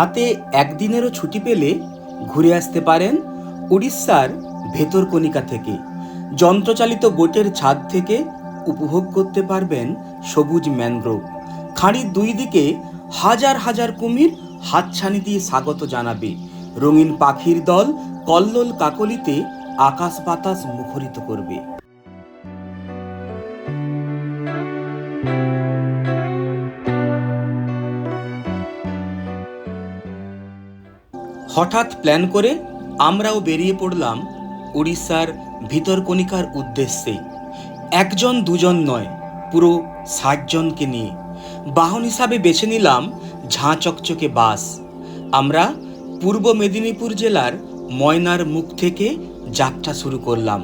হাতে একদিনেরও ছুটি পেলে ঘুরে আসতে পারেন উড়িষ্যার ভেতরকণিকা থেকে। যন্ত্রচালিত বোটের ছাদ থেকে উপভোগ করতে পারবেন সবুজ ম্যানগ্রোভ। খাঁড়ির দুই দিকে হাজার হাজার কুমির হাতছানি দিয়ে স্বাগত জানাবে। রঙিন পাখির দল কল্লোল কাকলিতে আকাশ বাতাস মুখরিত করবে। হঠাৎ প্ল্যান করে আমরাও বেরিয়ে পড়লাম উড়িষ্যার ভিতরকণিকার উদ্দেশ্যে। একজন, দুজন নয়, পুরো ষাট জনকে নিয়ে। বাহন হিসাবে বেছে নিলাম ঝাঁ চকচকে বাস। আমরা পূর্ব মেদিনীপুর জেলার ময়নার মুখ থেকে যাত্রা শুরু করলাম।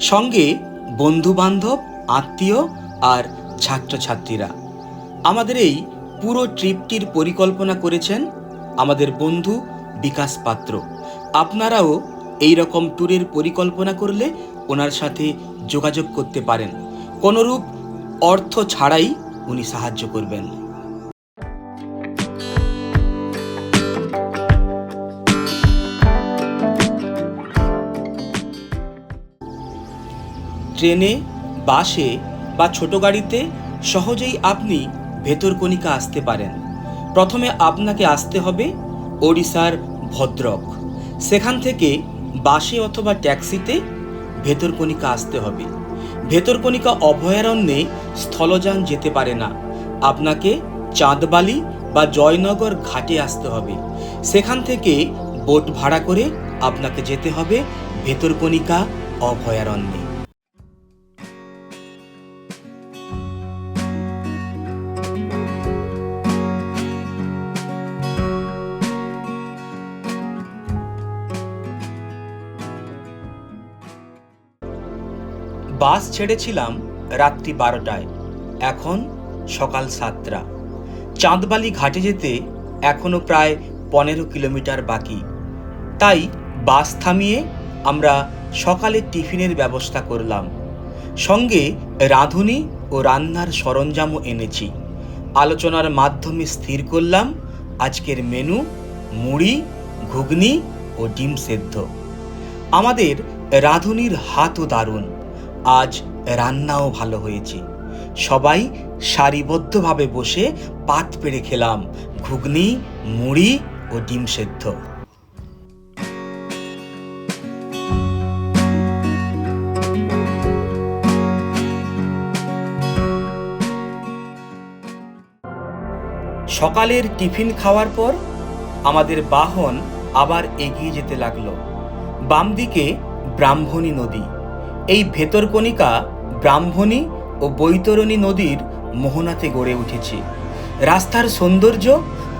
সঙ্গে বন্ধু বান্ধব আত্মীয় আর ছাত্রছাত্রীরা। আমাদের এই পুরো ট্রিপটির পরিকল্পনা করেছেন আমাদের বন্ধু বিকাশ পাত্র। আপনারাও এই রকম ট্যুরের পরিকল্পনা করলে ওনার সাথে যোগাযোগ করতে পারেন। কোনোরূপ অর্থ ছাড়াই উনি সাহায্য করবেন। ট্রেনে, বাসে বা ছোট গাড়িতে সহজেই আপনি ভেতরকণিকা আসতে পারেন। প্রথমে আপনাকে আসতে হবে ওড়িশার ভদ্রক। সেখান থেকে বাসে অথবা ট্যাক্সিতে ভেতরকণিকা আসতে হবে। ভেতরকণিকা অভয়ারণ্যে স্থলযান যেতে পারে না। আপনাকে চাঁদবালি বা জয়নগর ঘাটে আসতে হবে। সেখান থেকে বোট ভাড়া করে আপনাকে যেতে হবে ভেতরকণিকা অভয়ারণ্যে। বাস ছেড়েছিলাম রাত্রি বারোটায়। এখন সকাল সাতটা। চাঁদবালি ঘাটে যেতে এখনও প্রায় পনেরো কিলোমিটার বাকি। তাই বাস থামিয়ে আমরা সকালে টিফিনের ব্যবস্থা করলাম। সঙ্গে রাঁধুনি ও রান্নার সরঞ্জামও এনেছি। আলোচনার মাধ্যমে স্থির করলাম আজকের মেনু মুড়ি, ঘুগনি ও ডিম সেদ্ধ। আমাদের রাঁধুনির হাতও দারুণ। আজ রান্নাও ভালো হয়েছে। সবাই সারিবদ্ধভাবে বসে পাত পেড়ে খেলাম। ঘুগনি, মুড়ি ও ডিম সেদ্ধ। সকালের টিফিন খাওয়ার পর আমাদের বাহন আবার এগিয়ে যেতে লাগল। বাম দিকে ব্রাহ্মণী নদী। এই ভেতরকণিকা ব্রাহ্মণী ও বৈতরণী নদীর মোহনাতে গড়ে উঠেছে। রাস্তার সৌন্দর্য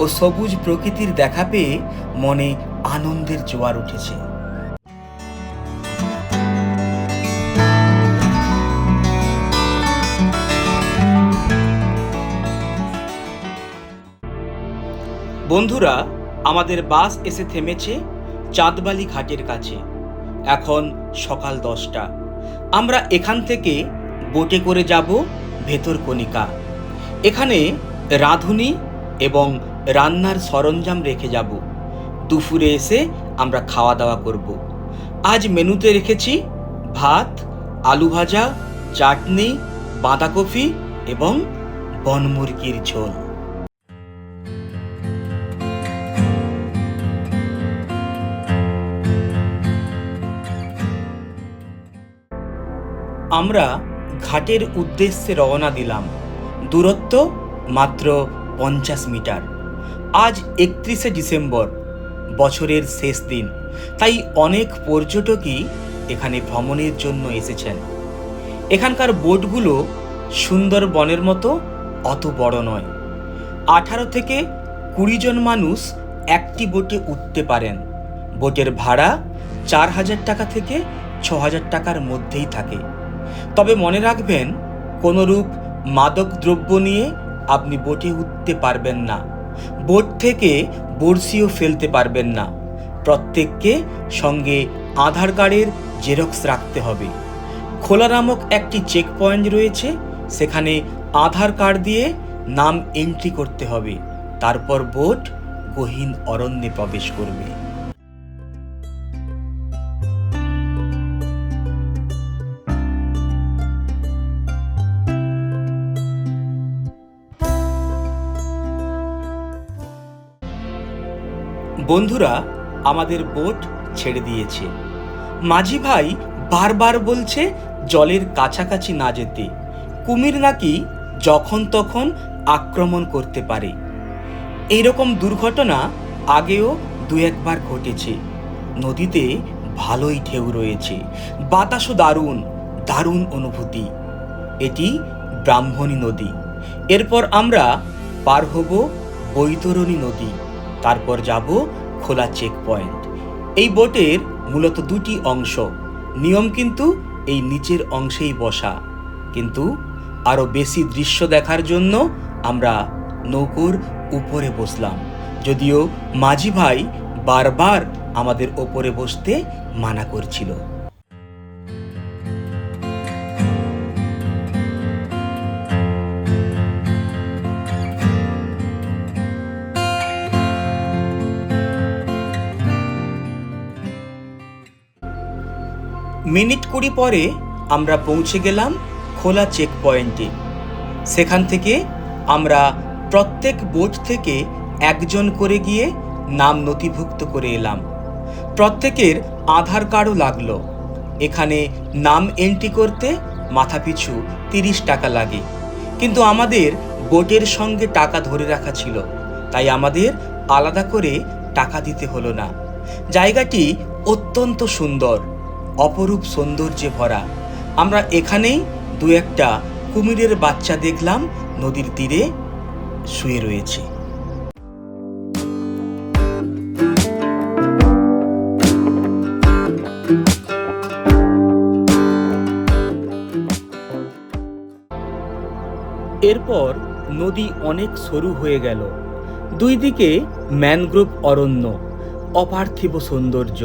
ও সবুজ প্রকৃতির দেখা পেয়ে মনে আনন্দের জোয়ার উঠেছে। বন্ধুরা, আমাদের বাস এসে থেমেছে চাঁদবালি ঘাটের কাছে। এখন সকাল দশটা। আমরা এখান থেকে বোটে করে যাব ভেতরকণিকা এখানে রাঁধুনি এবং রান্নার সরঞ্জাম রেখে যাব। দুপুরে এসে আমরা খাওয়া দাওয়া করব। আজ মেনুতে রেখেছি ভাত, আলু ভাজা, চাটনি, বাঁধাকপি এবং বনমুরগির ঝোল। আমরা ঘাটের উদ্দেশ্যে রওনা দিলাম। দূরত্ব মাত্র পঞ্চাশ মিটার। আজ একত্রিশে ডিসেম্বর, বছরের শেষ দিন। তাই অনেক পর্যটকই এখানে ভ্রমণের জন্য এসেছেন। এখানকার বোটগুলো সুন্দর বনের মতো অত বড় নয়। আঠারো থেকে কুড়ি জন মানুষ একটি বোটে উঠতে পারেন। বোটের ভাড়া চার হাজার টাকা থেকে ছ হাজার টাকার মধ্যেই থাকে। তবে মনে রাখবেন, কোনোরূপ মাদক দ্রব্য নিয়ে আপনি বোটে উঠতে পারবেন না। বোট থেকে বড়শিও ফেলতে পারবেন না। প্রত্যেককে সঙ্গে আধার কার্ডের জেরক্স রাখতে হবে। খোলা নামক একটি চেক পয়েন্ট রয়েছে, সেখানে আধার কার্ড দিয়ে নাম এন্ট্রি করতে হবে। তারপর বোট গহীন অরণ্যে প্রবেশ করবে। বন্ধুরা, আমাদের বোট ছেড়ে দিয়েছে। মাঝি ভাই বারবার বলছে জলের কাছাকাছি না যেতে। কুমির নাকি যখন তখন আক্রমণ করতে পারে। এইরকম দুর্ঘটনা আগেও দু একবার ঘটেছে। নদীতে ভালোই ঢেউ রয়েছে। বাতাসও দারুণ দারুণ অনুভূতি। এটি ব্রাহ্মণী নদী। এরপর আমরা পার হব বৈতরণী নদী। তারপর যাব খোলা চেক পয়েন্ট এই বোটের মূলত দুটি অংশ। নিয়ম কিন্তু এই নিচের অংশেই বসা। কিন্তু আরও বেশি দৃশ্য দেখার জন্য আমরা নৌকোর উপরে বসলাম। যদিও মাঝি ভাই বারবার আমাদের ওপরে বসতে মানা করছিল। মিনিট কুড়ি পরে আমরা পৌঁছে গেলাম খোলা চেক পয়েন্টে সেখান থেকে আমরা প্রত্যেক বোট থেকে একজন করে গিয়ে নাম নথিভুক্ত করে এলাম। প্রত্যেকের আধার কার্ডও লাগল। এখানে নাম এন্ট্রি করতে মাথাপিছু তিরিশ টাকা লাগে। কিন্তু আমাদের বোটের সঙ্গে টাকা ধরে রাখা ছিল। তাই আমাদের আলাদা করে টাকা দিতে হলো না। জায়গাটি অত্যন্ত সুন্দর। অপরূপ সৌন্দর্যে ভরা। আমরা এখানেই দু একটা কুমিরের বাচ্চা দেখলাম, নদীর তীরে শুয়ে রয়েছে। এরপর নদী অনেক সরু হয়ে গেল। দুই দিকে ম্যানগ্রোভ অরণ্য, অপার্থিব সৌন্দর্য।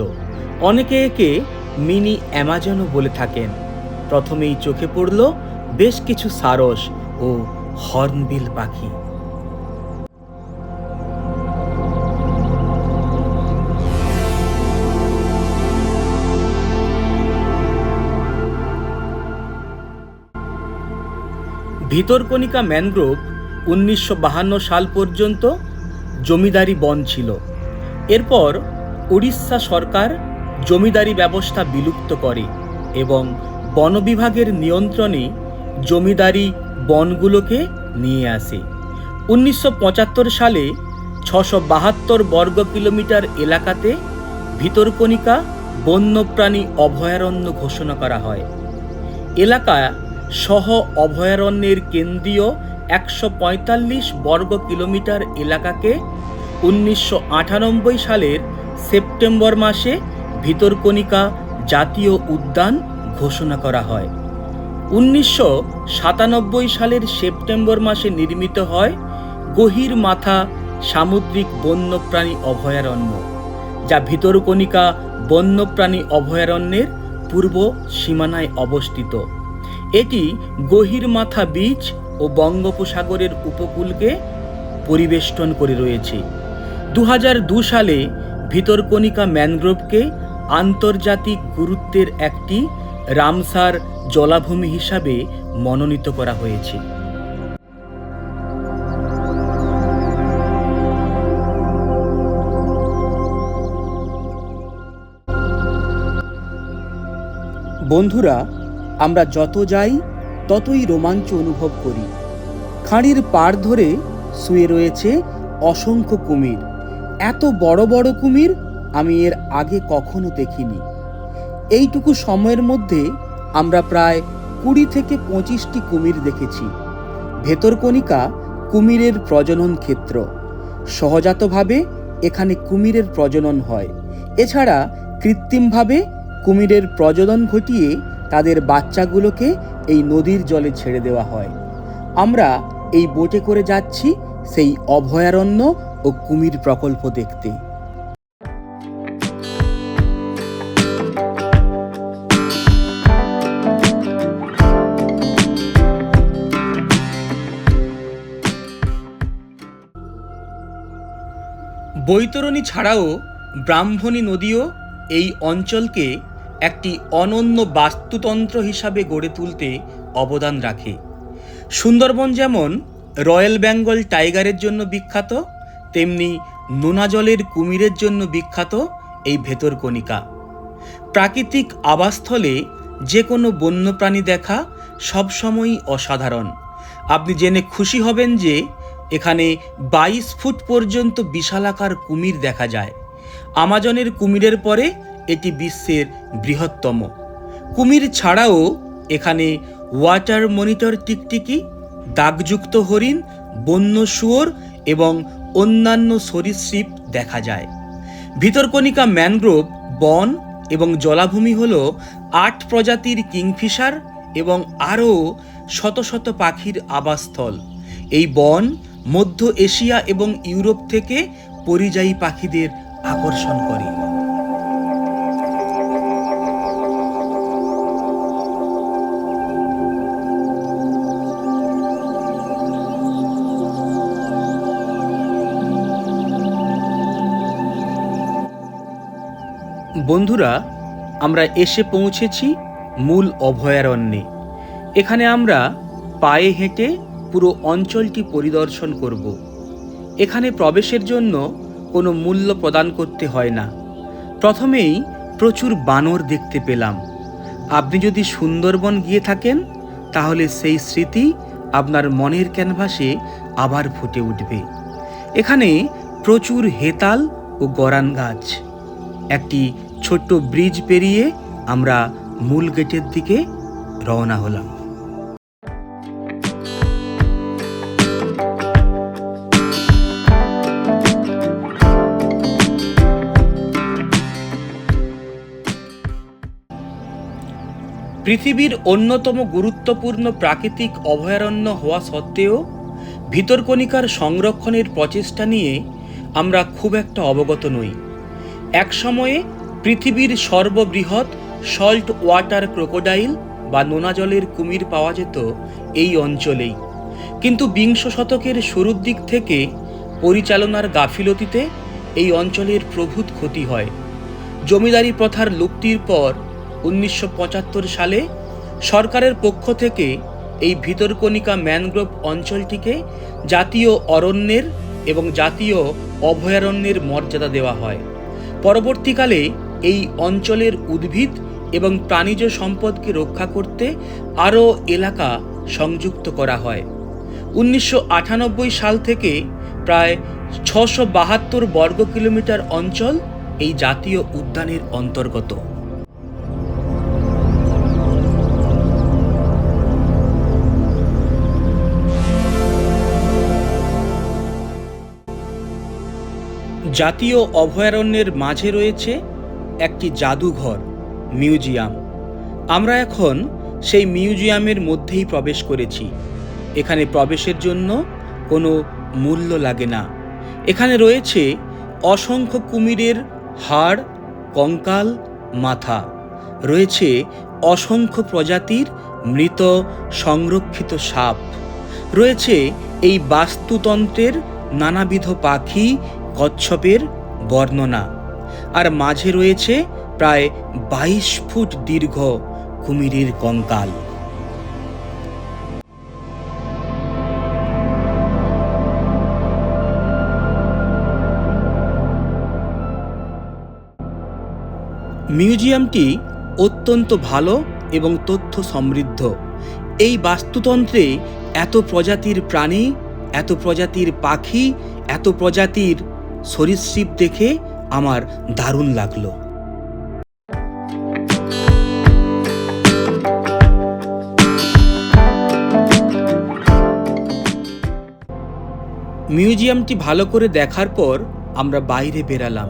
অনেকে একে মিনি অ্যামাজনও বলে থাকেন। প্রথমেই চোখে পড়ল বেশ কিছু সারস ও হর্নবিল পাখি। ভিতরকণিকা ম্যানগ্রোভ উনিশশো সাল পর্যন্ত জমিদারি বন ছিল। এরপর উড়িষ্যা সরকার জমিদারি ব্যবস্থা বিলুপ্ত করে এবং বন বিভাগের নিয়ন্ত্রণে জমিদারি বনগুলোকে নিয়ে আসে। উনিশশো পঁচাত্তর সালে ছশো বাহাত্তর বর্গ কিলোমিটার এলাকাতে ভিতরকণিকা বন্যপ্রাণী অভয়ারণ্য ঘোষণা করা হয়। এলাকা সহ অভয়ারণ্যের কেন্দ্রীয় একশো পঁয়তাল্লিশ বর্গ কিলোমিটার এলাকাকে উনিশশো আটানব্বই সালের সেপ্টেম্বর মাসে ভিতরকণিকা জাতীয় উদ্যান ঘোষণা করা হয়। উনিশশো সাতানব্বই সালের সেপ্টেম্বর মাসে নির্মিত হয় গহির মাথা সামুদ্রিক বন্যপ্রাণী অভয়ারণ্য, যা ভিতরকণিকা বন্যপ্রাণী অভয়ারণ্যের পূর্ব সীমানায় অবস্থিত। এটি গহির মাথা বীচ ও বঙ্গোপসাগরের উপকূলকে পরিবেষ্টন করে রয়েছে। দু সালে ভিতরকণিকা ম্যানগ্রোভকে আন্তর্জাতিক গুরুত্বের একটি রামসার জলাভূমি হিসাবে মনোনীত করা হয়েছে। বন্ধুরা, আমরা যত যাই, ততই রোমাঞ্চ অনুভব করি। খাঁড়ির পাড় ধরে শুয়ে রয়েছে অসংখ্য কুমির। এত বড় বড় কুমির আমি এর আগে কখনো দেখিনি। এইটুকু সময়ের মধ্যে আমরা প্রায় কুড়ি থেকে পঁচিশটি কুমির দেখেছি। ভেতরকণিকা কুমিরের প্রজনন ক্ষেত্র। সহজাতভাবে এখানে কুমিরের প্রজনন হয়। এছাড়া কৃত্রিমভাবে কুমিরের প্রজনন ঘটিয়ে তাদের বাচ্চাগুলোকে এই নদীর জলে ছেড়ে দেওয়া হয়। আমরা এই বোটে করে যাচ্ছি সেই অভয়ারণ্য ও কুমির প্রকল্প দেখতে। বৈতরণী ছাড়াও ব্রাহ্মণী নদীও এই অঞ্চলকে একটি অনন্য বাস্তুতন্ত্র হিসাবে গড়ে তুলতে অবদান রাখে। সুন্দরবন যেমন রয়্যাল বেঙ্গল টাইগারের জন্য বিখ্যাত, তেমনি নোনা জলের কুমিরের জন্য বিখ্যাত এই ভেতরকণিকা প্রাকৃতিক আবাসস্থলে যে কোনো বন্যপ্রাণী দেখা সবসময়ই অসাধারণ। আপনি জেনে খুশি হবেন যে এখানে বাইশ ফুট পর্যন্ত বিশালাকার কুমির দেখা যায়। আমাজনের কুমিরের পরে এটি বিশ্বের বৃহত্তম। কুমির ছাড়াও এখানে ওয়াটার মনিটর টিকটিকি, দাগযুক্ত হরিণ, বন্য শুয়োর এবং অন্যান্য সরীসৃপ দেখা যায়। ভিতরকণিকা ম্যানগ্রোভ, বন এবং জলাভূমি হল আট প্রজাতির কিংফিশার এবং আরও শত শত পাখির আবাসস্থল। এই বন মধ্য এশিয়া এবং ইউরোপ থেকে পরিযায়ী পাখিদের আকর্ষণ করে। বন্ধুরা, আমরা এসে পৌঁছেছি মূল অভয়ারণ্যে। এখানে আমরা পায়ে হেঁটে পুরো অঞ্চলটি পরিদর্শন করব। এখানে প্রবেশের জন্য কোনো মূল্য প্রদান করতে হয় না। প্রথমেই প্রচুর বানর দেখতে পেলাম। আপনি যদি সুন্দরবন গিয়ে থাকেন, তাহলে সেই স্মৃতি আপনার মনের ক্যানভাসে আবার ফুটে উঠবে। এখানে প্রচুর হেতাল ও গরান গাছ। একটি ছোট্ট ব্রিজ পেরিয়ে আমরা মূল গেটের দিকে রওনা হলাম। পৃথিবীর অন্যতম গুরুত্বপূর্ণ প্রাকৃতিক অভয়ারণ্য হওয়া সত্ত্বেও, ভিতরকণিকার সংরক্ষণের প্রচেষ্টা নিয়ে আমরা খুব একটা অবগত নই। এক সময়ে পৃথিবীর সর্ববৃহৎ সল্ট ওয়াটার ক্রোকোডাইল বা নোনা জলের কুমির পাওয়া যেত এই অঞ্চলেই। কিন্তু বিংশ শতকের শুরুর দিক থেকে পরিচালনার গাফিলতিতে এই অঞ্চলের প্রভূত ক্ষতি হয়। জমিদারি প্রথার লুপ্তির পর উনিশশো পঁচাত্তর সালে সরকারের পক্ষ থেকে এই ভিতরকণিকা ম্যানগ্রোভ অঞ্চলটিকে জাতীয় অরণ্যের এবং জাতীয় অভয়ারণ্যের মর্যাদা দেওয়া হয়। পরবর্তীকালে এই অঞ্চলের উদ্ভিদ এবং প্রাণীজ সম্পদকে রক্ষা করতে আরও এলাকা সংযুক্ত করা হয়। উনিশশো আটানব্বই সাল থেকে প্রায় ছশো বাহাত্তর বর্গ কিলোমিটার অঞ্চল এই জাতীয় উদ্যানের অন্তর্গত। জাতীয় অভয়ারণ্যের মাঝে রয়েছে একটি জাদুঘর, মিউজিয়াম। আমরা এখন সেই মিউজিয়ামের মধ্যেই প্রবেশ করেছি। এখানে প্রবেশের জন্য কোনো মূল্য লাগে না। এখানে রয়েছে অসংখ্য কুমিরের হাড়, কঙ্কাল, মাথা। রয়েছে অসংখ্য প্রজাতির মৃত সংরক্ষিত সাপ। রয়েছে এই বাস্তুতন্ত্রের নানাবিধ পাখি কচ্ছপের বর্ণনা। আর মাঝে রয়েছে প্রায় বাইশ ফুট দীর্ঘ কুমিরের কঙ্কাল। মিউজিয়ামটি অত্যন্ত ভালো এবং তথ্য সমৃদ্ধ। এই বাস্তুতন্ত্রে এত প্রজাতির প্রাণী, এত প্রজাতির পাখি, এত প্রজাতির সরীসৃপ দেখে আমার দারুণ লাগল। মিউজিয়ামটি ভালো করে দেখার পর আমরা বাইরে বেরালাম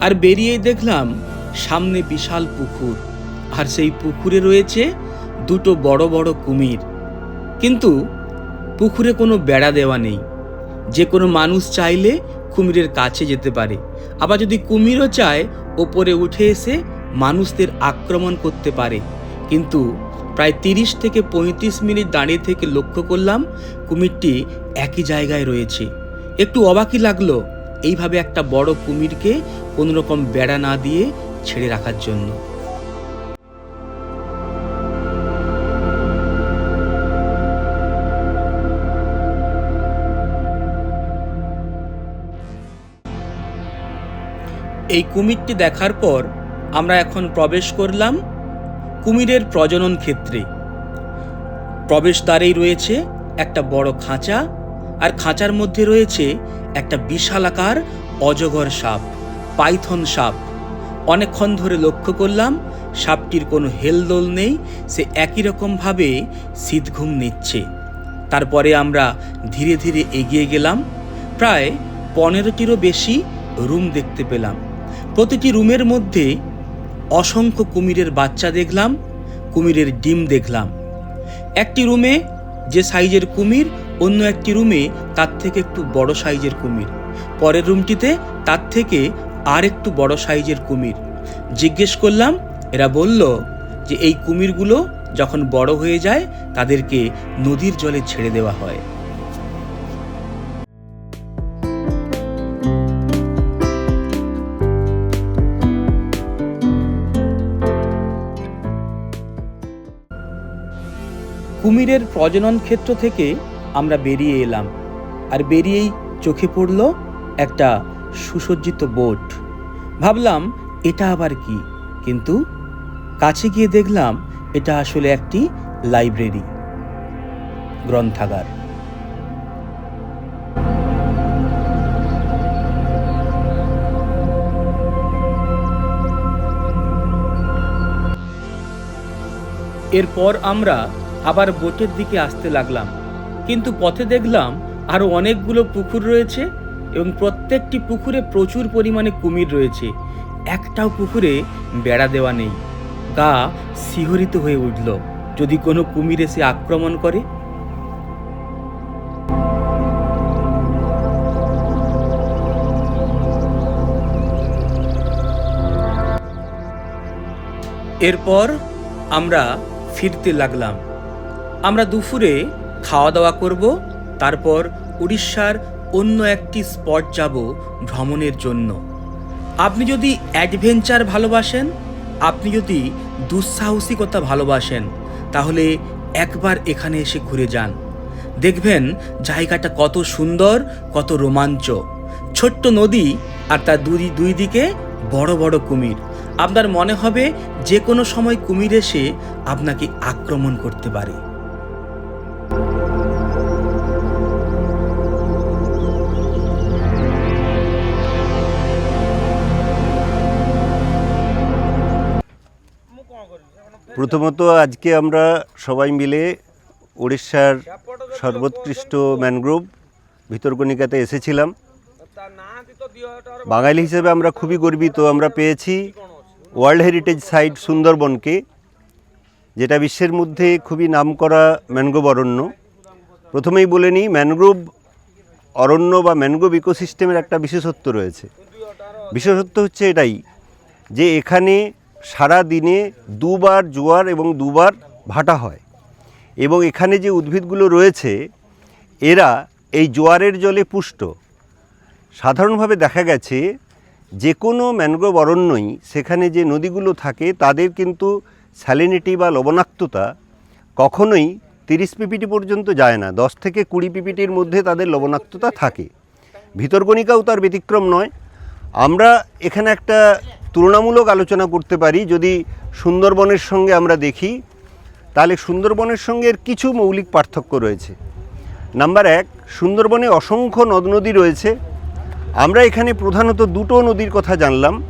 আর বেরিয়ে দেখলাম সামনে বিশাল পুকুর আর সেই পুকুরে রয়েছে দুটো বড় বড় কুমির। কিন্তু পুকুরে কোনো বেড়া দেওয়া নেই। যে কোনো মানুষ চাইলে কুমিরের কাছে যেতে পারে। আবার যদি কুমিরও চায়, ওপরে উঠে এসে মানুষদের আক্রমণ করতে পারে। কিন্তু প্রায় তিরিশ থেকে পঁয়ত্রিশ মিনিট দাঁড়িয়ে থেকে লক্ষ্য করলাম, কুমিরটি একই জায়গায় রয়েছে। একটু অবাকই লাগল এইভাবে একটা বড় কুমিরকে কোনোরকম বেড়া না দিয়ে ছেড়ে রাখার জন্য। এই কুমিরটি দেখার পর আমরা এখন প্রবেশ করলাম কুমিরের প্রজনন ক্ষেত্রে। প্রবেশদ্বারেই রয়েছে একটা বড় খাঁচা আর খাঁচার মধ্যে রয়েছে একটা বিশালাকার অজগর সাপ, পাইথন সাপ। অনেকক্ষণ ধরে লক্ষ্য করলাম সাপটির কোনো হেলদোল নেই, সে একই রকমভাবে শীতঘুম নিচ্ছে। তারপরে আমরা ধীরে ধীরে এগিয়ে গেলাম, প্রায় পনেরোটিরও বেশি রুম দেখতে পেলাম। প্রতিটি রুমের মধ্যে অসংখ্য কুমিরের বাচ্চা দেখলাম, কুমিরের ডিম দেখলাম। একটি রুমে যে সাইজের কুমির, অন্য একটি রুমে তার থেকে একটু বড় সাইজের কুমির। পরের রুমটিতে তার থেকে আর একটু বড় সাইজের কুমির। জিজ্ঞেস করলাম, এরা বলল যে এই কুমিরগুলো যখন বড় হয়ে যায়, তাদেরকে নদীর জলে ছেড়ে দেওয়া হয়। কুমিরের প্রজনন ক্ষেত্র থেকে আমরা বেরিয়ে এলাম। আর বেরিয়েই চোখে পড়ল একটা সুসজ্জিত বোট। ভাবলাম, এটা আবার কি? কিন্তু কাছে গিয়ে দেখলাম, এটা আসলে একটি লাইব্রেরি, গ্রন্থাগার। এরপর আমরা আবার বোটের দিকে আসতে লাগলাম। কিন্তু পথে দেখলাম আরও অনেকগুলো পুকুর রয়েছে এবং প্রত্যেকটি পুকুরে প্রচুর পরিমাণে কুমির রয়েছে। একটাও পুকুরে বেড়া দেওয়া নেই। গা শিহরিত হয়ে উঠল। যদি কোনো কুমির এসে আক্রমণ করে? এরপর আমরা ফিরতে লাগলাম। আমরা দুপুরে খাওয়া দাওয়া করব, তারপর উড়িষ্যার অন্য একটি স্পট যাব ভ্রমণের জন্য। আপনি যদি অ্যাডভেঞ্চার ভালোবাসেন, আপনি যদি দুঃসাহসিকতা ভালোবাসেন, তাহলে একবার এখানে এসে ঘুরে যান। দেখবেন জায়গাটা কত সুন্দর, কত রোমাঞ্চ। ছোট্ট নদী আর তার দুই দুই দিকে বড় বড় কুমির। আপনার মনে হবে যে কোনো সময় কুমির এসে আপনাকে আক্রমণ করতে পারে। প্রথমত আজকে আমরা সবাই মিলে উড়িষ্যার সর্বোৎকৃষ্ট ম্যানগ্রোভ ভিতরকণিকাতে এসেছিলাম। বাঙালি হিসেবে আমরা খুবই গর্বিত। আমরা পেয়েছি ওয়ার্ল্ড হেরিটেজ সাইট সুন্দরবনকে, যেটা বিশ্বের মধ্যে খুবই নামকরা ম্যানগ্রোভ অরণ্য। প্রথমেই বলে নিই, ম্যানগ্রোভ অরণ্য বা ম্যানগ্রোভ ইকোসিস্টেমের একটা বিশেষত্ব রয়েছে। বিশেষত্ব হচ্ছে এটাই যে এখানে সারা দিনে দুবার জোয়ার এবং দুবার ভাটা হয়। এবং এখানে যে উদ্ভিদগুলো রয়েছে, এরা এই জোয়ারের জলে পুষ্ট। সাধারণভাবে দেখা গেছে, যে কোনো ম্যানগ্রোভ অরণ্যই সেখানে যে নদীগুলো থাকে, তাদের কিন্তু স্যালিনিটি বা লবণাক্ততা কখনোই তিরিশ পিপিটি পর্যন্ত যায় না। দশ থেকে কুড়ি পিপিটির মধ্যে তাদের লবণাক্ততা থাকে। ভিতরকণিকাও তার ব্যতিক্রম নয়। আমরা এখানে একটা তুলনামূলক আলোচনা করতে পারি। যদি সুন্দরবনের সঙ্গে আমরা দেখি, তাহলে সুন্দরবনের সঙ্গে এর কিছু মৌলিক পার্থক্য রয়েছে। নাম্বার এক, সুন্দরবনে অসংখ্য নদ নদী রয়েছে। আমরা এখানে প্রধানত দুটো নদীর কথা জানলাম।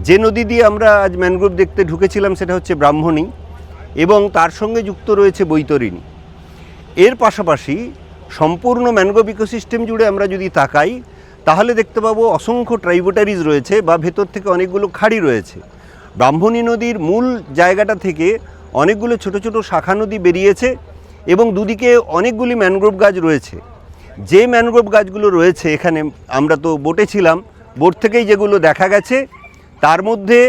যে নদী দিয়ে আমরা আজ ম্যানগ্রোভ দেখতে ঢুকেছিলাম সেটা হচ্ছে ব্রাহ্মণী এবং তার সঙ্গে যুক্ত রয়েছে বৈতরণী। এর পাশাপাশি সম্পূর্ণ ম্যানগ্রোভ ইকোসিস্টেম জুড়ে আমরা যদি তাকাই তাহলে দেখতে পাবো অসংখ্য ট্রাইবোটারিজ রয়েছে বা ভেতর থেকে অনেকগুলো খাড়ি রয়েছে। ব্রাহ্মণী নদীর মূল জায়গাটা থেকে অনেকগুলো ছোট ছোট শাখা নদী বেরিয়েছে এবং দুদিকে অনেকগুলি ম্যানগ্রোভ গাছ রয়েছে। যে ম্যানগ্রোভ গাছগুলো রয়েছে এখানে আমরা তো বোটে ছিলাম বোট থেকেই যেগুলো দেখা গেছে, তার মধ্যে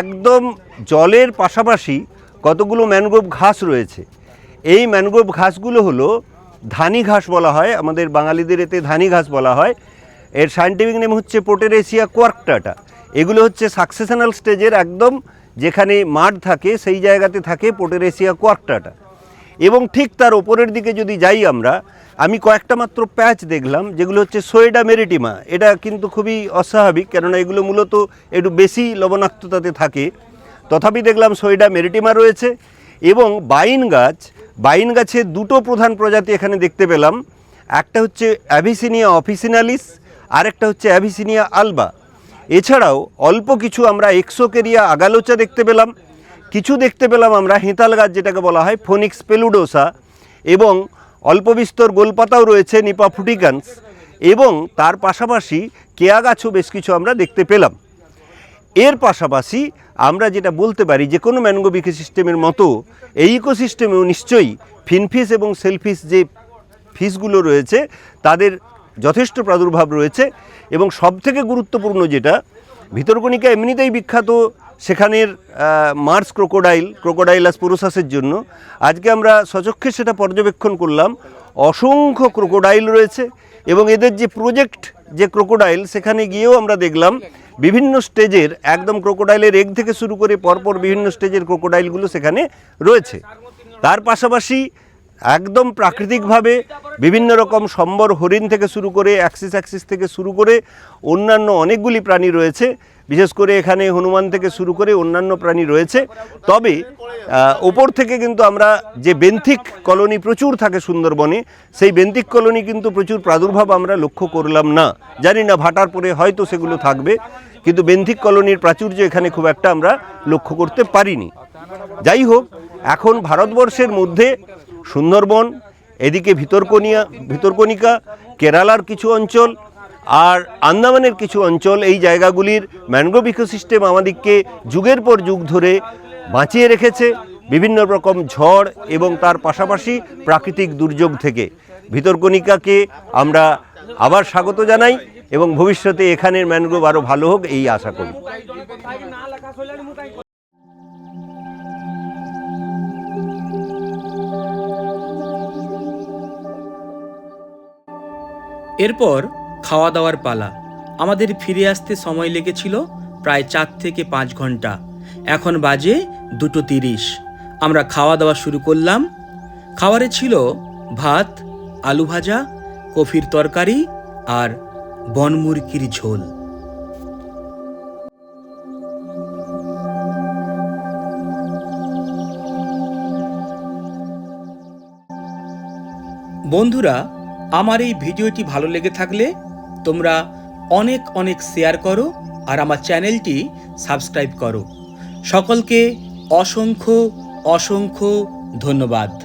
একদম জলের পাশাপাশি কতগুলো ম্যানগ্রোভ ঘাস রয়েছে। এই ম্যানগ্রোভ ঘাসগুলো হলো ধানি ঘাস বলা হয়, আমাদের বাঙালিদের এতে ধানি ঘাস বলা হয়। এর সায়েন্টিফিক নেম হচ্ছে পোটেরেসিয়া কোয়ার্কটাটা এগুলো হচ্ছে সাকসেশনাল স্টেজের একদম যেখানে মাঠ থাকে, সেই জায়গাতে থাকে পোটেরেসিয়া কোয়ার্কটাটা এবং ঠিক তার ওপরের দিকে যদি যাই আমরা, আমি কয়েকটা মাত্র প্যাচ দেখলাম, যেগুলো হচ্ছে সোয়েডা মেরিটিমা এটা কিন্তু খুবই অস্বাভাবিক, কেননা এগুলো মূলত একটু বেশি লবণাক্ততাতে থাকে। তথাপি দেখলাম সোয়েডা মেরিটিমা রয়েছে এবং বাইন গাছ, বাইন গাছের দুটো প্রধান প্রজাতি এখানে দেখতে পেলাম। একটা হচ্ছে অ্যাভিসিনিয়া অফিসিনালিস আরেকটা হচ্ছে অ্যাভিসিনিয়া আলবা। এছাড়াও অল্প কিছু আমরা এক্সোকেরিয়া আগালোচা দেখতে পেলাম। কিছু দেখতে পেলাম আমরা হেঁতাল গাছ যেটাকে বলা হয়, ফোনিক্স পেলুডোসা এবং অল্প বিস্তর গোলপাতাও রয়েছে নিপা ফুটিকান্স এবং তার পাশাপাশি কেয়া গাছও বেশ কিছু আমরা দেখতে পেলাম। এর পাশাপাশি আমরা যেটা বলতে পারি, যে কোনো ম্যানগ্রোভ ইকোসিস্টেমের মতো, এই ইকোসিস্টেমেও নিশ্চয়ই ফিনফিস এবং সেলফিস যে ফিসগুলো রয়েছে, তাদের যথেষ্ট প্রাদুর্ভাব রয়েছে এবং সবথেকে গুরুত্বপূর্ণ যেটা, ভিতরকণিকা এমনিতেই বিখ্যাত সেখানের মার্স ক্রোকোডাইল, ক্রোকোডাইলাস পুরোসাসের জন্য। আজকে আমরা সচক্ষে সেটা পর্যবেক্ষণ করলাম। অসংখ্য ক্রোকোডাইল রয়েছে এবং এদের যে প্রজেক্ট যে ক্রোকোডাইল, সেখানে গিয়েও আমরা দেখলাম বিভিন্ন স্টেজের, একদম ক্রোকোডাইলের এগ থেকে শুরু করে পরপর বিভিন্ন স্টেজের ক্রোকোডাইলগুলো সেখানে রয়েছে। তার পাশাপাশি একদম প্রাকৃতিকভাবে বিভিন্ন রকম সম্বর হরিণ থেকে শুরু করে অ্যাক্সিস অ্যাক্সিস থেকে শুরু করে অন্যান্য অনেকগুলি প্রাণী রয়েছে। বিশেষ করে এখানে হনুমান থেকে শুরু করে অন্যান্য প্রাণী রয়েছে। তবে ওপর থেকে কিন্তু আমরা যে বেন্থিক কলোনি প্রচুর থাকে সুন্দরবনে, সেই বেন্থিক কলোনি কিন্তু প্রচুর প্রাদুর্ভাব আমরা লক্ষ্য করলাম না। জানি না, ভাটার পরে হয়তো সেগুলো থাকবে, কিন্তু বেন্থিক কলোনির প্রাচুর্য এখানে খুব একটা আমরা লক্ষ্য করতে পারিনি। যাই হোক, এখন ভারতবর্ষের মধ্যে সুন্দরবন, এদিকে ভিতরকনিয়া, ভিতরকনিকা, কেরালার কিছু অঞ্চল আর আন্দামানের কিছু অঞ্চল। এই জায়গাগুলির ম্যানগ্রোভ ইকোসিস্টেম আমাদেরকে যুগের পর যুগ ধরে বাঁচিয়ে রেখেছে বিভিন্ন রকম ঝড় এবং তার পাশাপাশি প্রাকৃতিক দুর্যোগ থেকে। ভিতরকনিকাকে আমরা আবার স্বাগত জানাই এবং ভবিষ্যতে এখানের ম্যানগ্রোভ আরও ভালো হোক, এই আশা করি। এরপর খাওয়া দাওয়ার পালা। আমাদের ফিরে আসতে সময় লেগেছিল প্রায় চার থেকে পাঁচ ঘণ্টা। এখন বাজে দুটো তিরিশ। আমরা খাওয়া দাওয়া শুরু করলাম। খাবারে ছিল ভাত, আলু ভাজা, কফির তরকারি আর বনমুরকির ঝোল। বন্ধুরা আমার এই ভিডিওটি ভালো লেগে থাকলে তোমরা অনেক অনেক শেয়ার করো আর আমার চ্যানেলটি সাবস্ক্রাইব করো। সকলকে অসংখ্য অসংখ্য ধন্যবাদ।